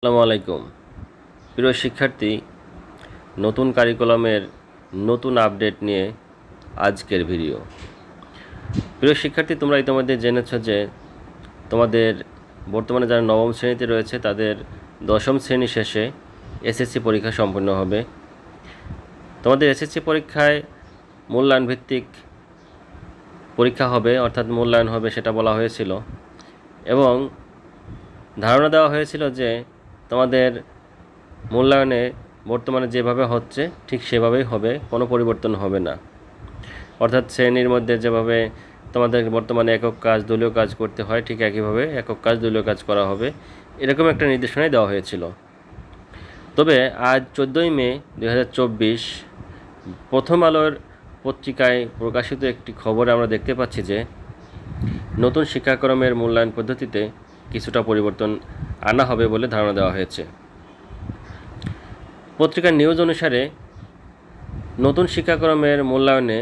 আসসালামু আলাইকুম। প্রিয় শিক্ষার্থী, নতুন কারিকুলামের নতুন আপডেট নিয়ে আজকের ভিডিও প্রিয় শিক্ষার্থী, তোমরা ইতিমধ্যে জেনেছ যে তোমাদের বর্তমানে যারা নবম শ্রেণীতে রয়েছে, তাদের দশম শ্রেণি শেষে এসএসসি পরীক্ষা সম্পন্ন হবে। তোমাদের এসএসসি পরীক্ষায় মূল্যায়ন ভিত্তিক পরীক্ষা হবে, অর্থাৎ মূল্যায়ন হবে সেটা বলা হয়েছিল। এবং ধারণা দেওয়া হয়েছিল যে তোমাদের মূল্যায়নে বর্তমানে যেভাবে হচ্ছে, ঠিক সেভাবেই হবে, কোনো পরিবর্তন হবে না। অর্থাৎ শ্রেণির মধ্যে যেভাবে তোমাদের বর্তমানে একক কাজ, দলীয় কাজ করতে হয়, ঠিক একইভাবে একক কাজ, দলীয় কাজ করা হবে, এরকম একটা নির্দেশনাই দেওয়া হয়েছিল। তবে আজ চোদ্দোই মে দু হাজার চব্বিশ, প্রথম আলোর পত্রিকায় প্রকাশিত একটি খবরে আমরা দেখতে পাচ্ছি যে, নতুন শিক্ষাক্রমের মূল্যায়ন পদ্ধতিতে কিছুটা পরিবর্তন আনা হবে বলে ধারণা দেওয়া হয়েছে। পত্রিকার নিউজ অনুসারে, নতুন শিক্ষাক্রমের মূল্যায়নে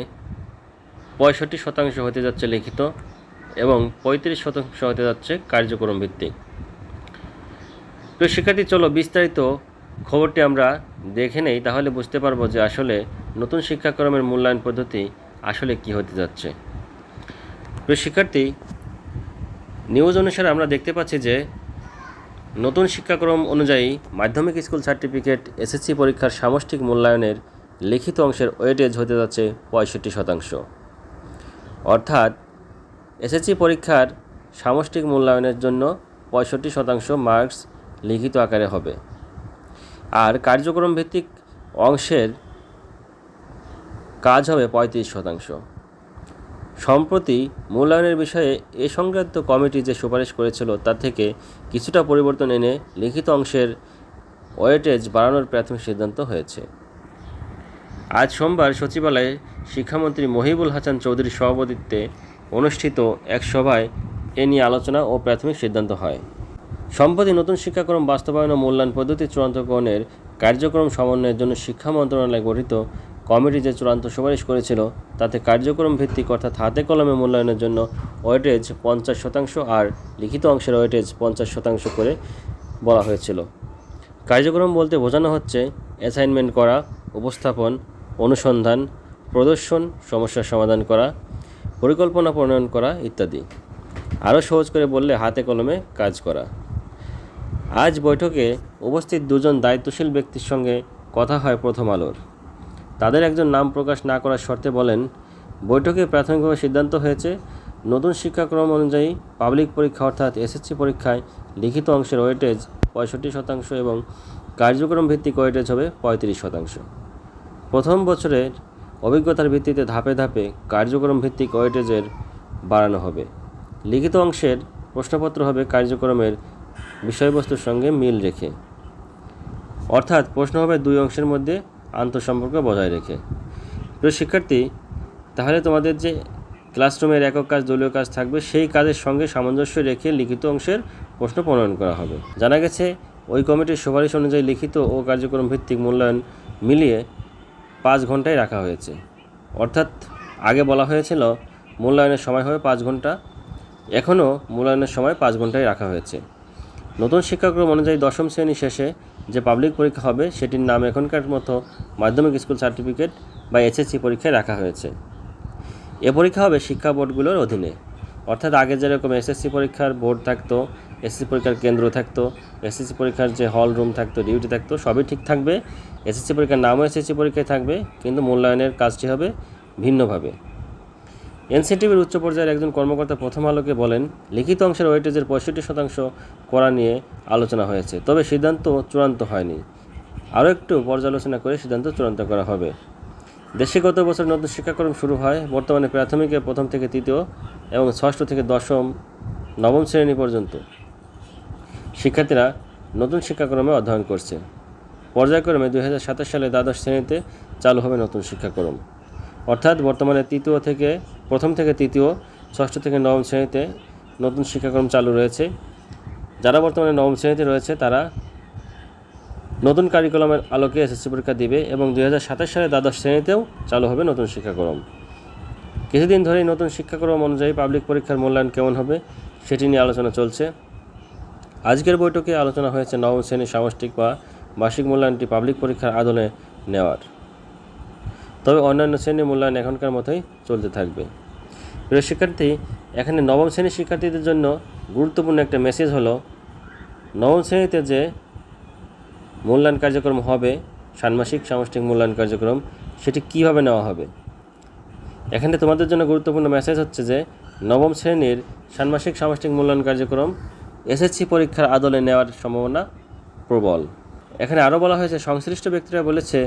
পঁয়ষট্টি শতাংশ হতে যাচ্ছে লিখিত এবং পঁয়ত্রিশ শতাংশ হতে যাচ্ছে কার্যক্রম ভিত্তিক। প্রিয় শিক্ষার্থী, চলো বিস্তারিত খবরটি আমরা দেখে নেই, তাহলে বুঝতে পারব যে আসলে নতুন শিক্ষাক্রমের মূল্যায়ন পদ্ধতি আসলে কি হতে যাচ্ছে। প্রিয় শিক্ষার্থী, নিউজ অনুসারে আমরা দেখতে পাচ্ছি যে নতুন শিক্ষাক্রম অনুযায়ী মাধ্যমিক স্কুল সার্টিফিকেট, এসএসসি পরীক্ষার সামষ্টিক মূল্যায়নের লিখিত অংশের ওয়েটেজ হতে যাচ্ছে পঁয়ষট্টি শতাংশ। অর্থাৎ, এসএসসি পরীক্ষার সামষ্টিক মূল্যায়নের জন্য পঁয়ষট্টি শতাংশ মার্কস লিখিত আকারে হবে। আর কার্যক্রম ভিত্তিক অংশের কাজ হবে পঁয়ত্রিশ শতাংশ। সম্প্রতি মূল্যায়নের বিষয়ে এ সংক্রান্ত কমিটি যে সুপারিশ করেছিল, তা থেকে কিছুটা পরিবর্তন এনে লিখিত অংশের ওয়েটেজ বাড়ানোর প্রাথমিক সিদ্ধান্ত হয়েছে। আজ সোমবার সচিবালয়ে শিক্ষামন্ত্রী মহিবুল হাসান চৌধুরীর সভাপতিত্বে অনুষ্ঠিত এক সভায় এ নিয়ে আলোচনা ও প্রাথমিক সিদ্ধান্ত হয়। সম্প্রতি নতুন শিক্ষাক্রম বাস্তবায়ন ও মূল্যায়ন পদ্ধতি চূড়ান্তকরণের কার্যক্রম সমন্বয়ের জন্য শিক্ষা মন্ত্রণালয় গঠিত কমিটি যে চূড়ান্ত সুপারিশ করেছিল, তাতে কার্যক্রম ভিত্তিক অর্থাৎ হাতে কলমে মূল্যায়নের জন্য ওয়েটেজ পঞ্চাশ শতাংশ আর লিখিত অংশের ওয়েটেজ পঞ্চাশ শতাংশ করে বলা হয়েছিল। কার্যক্রম বলতে বোঝানো হচ্ছে, অ্যাসাইনমেন্ট করা, উপস্থাপন, অনুসন্ধান, প্রদর্শন সমস্যার সমাধান করা, পরিকল্পনা প্রণয়ন করা ইত্যাদি। আরও সহজ করে বললে হাতে কলমে কাজ করা। আজ বৈঠকে উপস্থিত দুজন দায়িত্বশীল ব্যক্তির সঙ্গে কথা হয় প্রথম আলোর। তাদের একজন নাম প্রকাশ না করার শর্তে বলেন, বৈঠকে প্রাথমিকভাবে সিদ্ধান্ত হয়েছে, নতুন শিক্ষাক্রম অনুযায়ী পাবলিক পরীক্ষা অর্থাৎ এসএসসি পরীক্ষায় লিখিত অংশের ওয়েটেজ পঁয়ষট্টি শতাংশ এবং কার্যক্রম ভিত্তিক ওয়েটেজ হবে পঁয়ত্রিশ শতাংশ। প্রথম বছরের অভিজ্ঞতার ভিত্তিতে ধাপে ধাপে কার্যক্রম ভিত্তিক ওয়েটেজের বাড়ানো হবে। লিখিত অংশের প্রশ্নপত্র হবে কার্যক্রমের বিষয়বস্তুর সঙ্গে মিল রেখে। অর্থাৎ প্রশ্ন হবে দুই অংশের মধ্যে আন্তঃসম্পর্ক বজায় রেখে। প্রিয় শিক্ষার্থী, তাহলে তোমাদের যে ক্লাসরুমের একক কাজ, দলীয় কাজ থাকবে, সেই কাজের সঙ্গে সামঞ্জস্য রেখে লিখিত অংশের প্রশ্ন প্রণয়ন করা হবে। জানা গেছে, ওই কমিটির সুপারিশ অনুযায়ী লিখিত ও কার্যক্রম ভিত্তিক মূল্যায়ন মিলিয়ে পাঁচ ঘন্টায় রাখা হয়েছে। অর্থাৎ আগে বলা হয়েছিল, মূল্যায়নের সময় হবে পাঁচ ঘণ্টা এখনও মূল্যায়নের সময় পাঁচ ঘন্টায় রাখা হয়েছে। নতুন শিক্ষাক্রম অনুযায়ী দশম শ্রেণি শেষে যে পাবলিক পরীক্ষা হবে, সেটির নাম এখনকার মতো মাধ্যমিক স্কুল সার্টিফিকেট বা এসএসসি পরীক্ষায় রাখা হয়েছে। এ পরীক্ষা হবে শিক্ষা বোর্ডগুলোর অধীনে। অর্থাৎ আগে যেরকম এসএসসি পরীক্ষার বোর্ড থাকতো এসএসসি পরীক্ষার কেন্দ্র থাকতো এসএসসি পরীক্ষার যে হল রুম থাকতো ডিউটি থাকতো, সবই ঠিক থাকবে। এসএসসি পরীক্ষার নামও এসএসসি পরীক্ষায় থাকবে, কিন্তু মূল্যায়নের কাজটি হবে ভিন্নভাবে। এনসিটিভির উচ্চ পর্যায়ের একজন কর্মকর্তা প্রথম আলোকে বলেন, লিখিত অংশের ওয়েটেজের পঁয়ষট্টি শতাংশ করা নিয়ে আলোচনা হয়েছে, তবে সিদ্ধান্ত চূড়ান্ত হয়নি। আরও একটু পর্যালোচনা করে সিদ্ধান্ত চূড়ান্ত করা হবে। দেশে গত বছর নতুন শিক্ষাক্রম শুরু হয়, বর্তমানে প্রাথমিকের প্রথম থেকে তৃতীয় এবং ষষ্ঠ থেকে দশম, নবম শ্রেণি পর্যন্ত। শিক্ষার্থীরা নতুন শিক্ষাক্রমে অধ্যয়ন করছে। পর্যায়ক্রমে দু হাজার সাতাশ সালে দ্বাদশ শ্রেণীতে চালু হবে নতুন শিক্ষাক্রম। অর্থাৎ বর্তমানে তৃতীয় থেকে প্রথম থেকে তৃতীয়, ষষ্ঠ থেকে নবম শ্রেণীতে নতুন শিক্ষাক্রম চালু রয়েছে। যারা বর্তমানে নবম শ্রেণীতে রয়েছে, তারা নতুন কারিকুলামের আলোকে এসএসসি পরীক্ষা দিবে এবং দুই হাজার সাতাশ সালে দ্বাদশ শ্রেণীতেও চালু হবে নতুন শিক্ষাক্রম। কিছুদিন ধরেই নতুন শিক্ষাক্রম অনুযায়ী পাবলিক পরীক্ষার মূল্যায়ন কেমন হবে, সেটি নিয়ে আলোচনা চলছে। আজকের বৈঠকে আলোচনা হয়েছে নবম শ্রেণির সামষ্টিক বা বার্ষিক মূল্যায়নটি পাবলিক পরীক্ষার আদলে নেওয়ার। তবে অন্যান্য শ্রেণির মূল্যায়ন এখনকার মতোই চলতে থাকবে। প্রিয় শিক্ষার্থী, এখানে নবম শ্রেণির শিক্ষার্থীদের জন্য গুরুত্বপূর্ণ একটা মেসেজ হলো, নবম শ্রেণীতে যে মূল্যায়ন কার্যক্রম হবে, ষান্মাসিক সামষ্টিক মূল্যায়ন কার্যক্রম, সেটি কীভাবে নেওয়া হবে? এখানে তোমাদের জন্য গুরুত্বপূর্ণ মেসেজ হচ্ছে যে, নবম শ্রেণির ষান্মাসিক সামষ্টিক মূল্যায়ন কার্যক্রম এসএসসি পরীক্ষার আদলে নেওয়ার সম্ভাবনা প্রবল। এখানে আরও বলা হয়েছে, সংশ্লিষ্ট ব্যক্তিরা বলেছে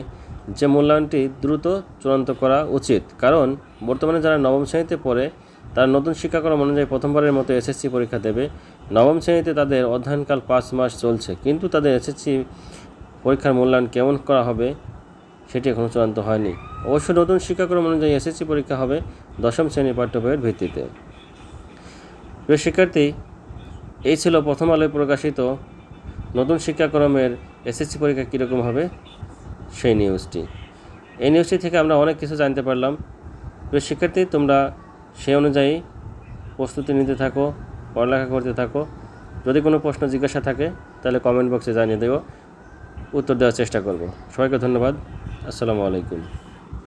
যে মূল্যায়নটি দ্রুত চূড়ান্ত করা উচিত। কারণ বর্তমানে যারা নবম শ্রেণীতে পড়ে, তারা নতুন শিক্ষাক্রম অনুযায়ী প্রথমবারের মতো এসএসসি পরীক্ষা দেবে। নবম শ্রেণীতে তাদের অধ্যয়নকাল পাঁচ মাস চলছে। কিন্তু তাদের এসএসসি পরীক্ষার মূল্যায়ন কেমন করা হবে, সেটি এখনও চূড়ান্ত হয়নি। অবশ্য নতুন শিক্ষাক্রম অনুযায়ী এসএসসি পরীক্ষা হবে দশম শ্রেণির পাঠ্যবইয়ের ভিত্তিতে। প্রিয় শিক্ষার্থী, এই ছিল প্রথম আলোয় প্রকাশিত নতুন শিক্ষাক্রমের এসএসসি পরীক্ষা কীরকম হবে সেই নিউজটি এই নিউজটি থেকে আমরা অনেক কিছু জানতে পারলাম। প্রিয় শিক্ষার্থী তোমরা সেই অনুযায়ী প্রস্তুতি নিতে থাকো, পড়ালেখা করতে থাকো। যদি কোনো প্রশ্ন, জিজ্ঞাসা থাকে, তাহলে কমেন্ট বক্সে জানিয়ে দেবো। উত্তর দেওয়ার চেষ্টা করব। সবাইকে ধন্যবাদ। আসসালামু আলাইকুম।